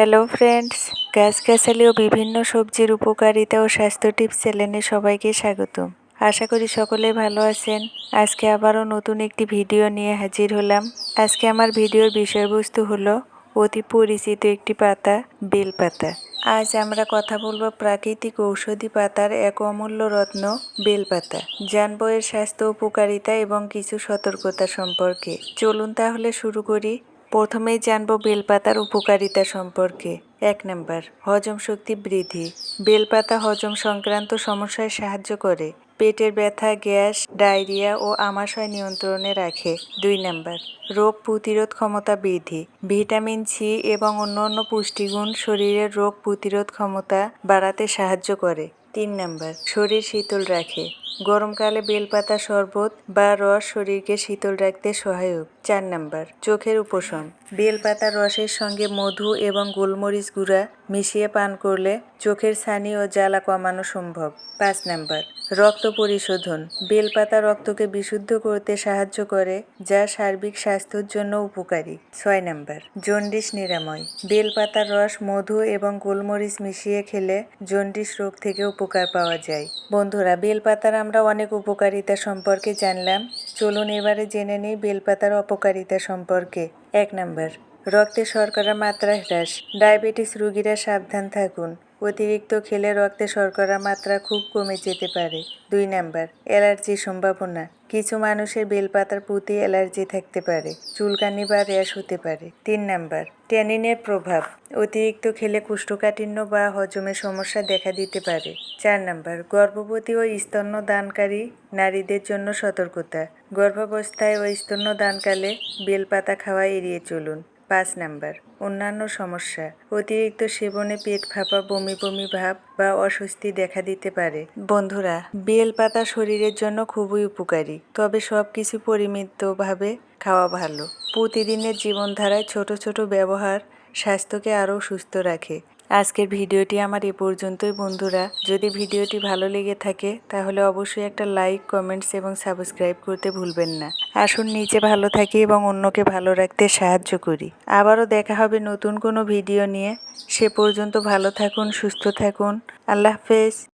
Hello friends গাছগাছালি ও বিভিন্ন সবজির উপকারিতা ও স্বাস্থ্য টিপস চ্যানেলে সবাইকে স্বাগতম। আশা করি সকলে ভালো আছেন। আজকে আবারও নতুন একটি ভিডিও নিয়ে হাজির হলাম। আজকে আমার ভিডিওর বিষয়বস্তু হলো অতি পরিচিত একটি পাতা, বেলপাতা। আজ আমরা কথা বলব প্রাকৃতিক ঔষধি পাতার এক অমূল্য রত্ন, বেলপাতা। জানব এর স্বাস্থ্য উপকারিতা এবং কিছু সতর্কতা সম্পর্কে। চলুন তাহলে শুরু করি। প্রথমেই জানব বেলপাতার উপকারিতা সম্পর্কে। এক নম্বর, হজম শক্তি বৃদ্ধি। বেলপাতা হজম সংক্রান্ত সমস্যায় সাহায্য করে। পেটের ব্যথা, গ্যাস, ডায়রিয়া ও আমাশয় নিয়ন্ত্রণে রাখে। দুই নম্বর, রোগ প্রতিরোধ ক্ষমতা বৃদ্ধি। ভিটামিন সি এবং অন্যান্য পুষ্টিগুণ শরীরের রোগ প্রতিরোধ ক্ষমতা বাড়াতে সাহায্য করে। তিন নাম্বার, শরীর শীতল রাখে। গরমকালে বেলপাতা শরবত বা রস শরীরকে শীতল রাখতে সহায়ক। চার নাম্বার, চোখের উপশম। বেলপাতা রসের সঙ্গে মধু এবং গোলমরিচ গুঁড়া মিশিয়ে পান করলে চোখের ছানি ও জ্বালা কমানো সম্ভব। পাঁচ নাম্বার, রক্ত পরিশোধন। বেলপাতা রক্তকে বিশুদ্ধ করতে সাহায্য করে, যা সার্বিক স্বাস্থ্যের জন্য উপকারী। ছয় নাম্বার, জন্ডিস নিরাময়। বেলপাতার রস মধু এবং গোলমরিচ মিশিয়ে খেলে জন্ডিস রোগ থেকে উপকার পাওয়া যায়। বন্ধুরা, বেলপাতার আমরা অনেক উপকারিতা সম্পর্কে জানলাম। চলুন এবারে জেনে নিই বেলপাতার অপকারিতা সম্পর্কে। এক নাম্বার, রক্তে শর্করা মাত্রা হ্রাস ডায়াবেটিস রোগীরা সাবধান থাকুন। অতিরিক্ত খেলে রক্তে শর্করা মাত্রা খুব কমে যেতে পারে। দুই নাম্বার, অ্যালার্জি সম্ভাবনা। কিছু মানুষের বেলপাতার প্রতি অ্যালার্জি থাকতে পারে, চুলকানি বা র্যাশ হতে পারে। তিন নাম্বার, ট্যানিনের প্রভাব। অতিরিক্ত খেলে কোষ্ঠকাঠিন্য বা হজমের সমস্যা দেখা দিতে পারে। চার নাম্বার, গর্ভবতী ও স্তন্যদানকারী নারীদের জন্য সতর্কতা। গর্ভাবস্থায় ও স্তন্যদানকালে বেলপাতা খাওয়া এড়িয়ে চলুন। পাঁচ নাম্বার। অন্যান্য সমস্যা, অতিরিক্ত সেবনে পেট ফাঁপা, বমি বমি ভাব বা অস্বস্তি দেখা দিতে পারে। বন্ধুরা, বেল পাতা শরীরের জন্য খুবই উপকারী, তবে সব কিছু পরিমিতভাবে খাওয়া ভালো। প্রতিদিনের জীবনধারায় ছোট ছোট ব্যবহার স্বাস্থ্যকে আরও সুস্থ রাখে। আজকের ভিডিওটি আমার এ পর্যন্তই, বন্ধুরা। যদি ভিডিওটি ভালো লেগে থাকে, তাহলে অবশ্যই একটা লাইক, কমেন্টস এবং সাবস্ক্রাইব করতে ভুলবেন না। আসুন নিচে ভালো থাকি এবং অন্যকে ভালো রাখতে সাহায্য করি। আবারও দেখা হবে নতুন কোনো ভিডিও নিয়ে। সে পর্যন্ত ভালো থাকুন, সুস্থ থাকুন। আল্লাহ হাফেজ।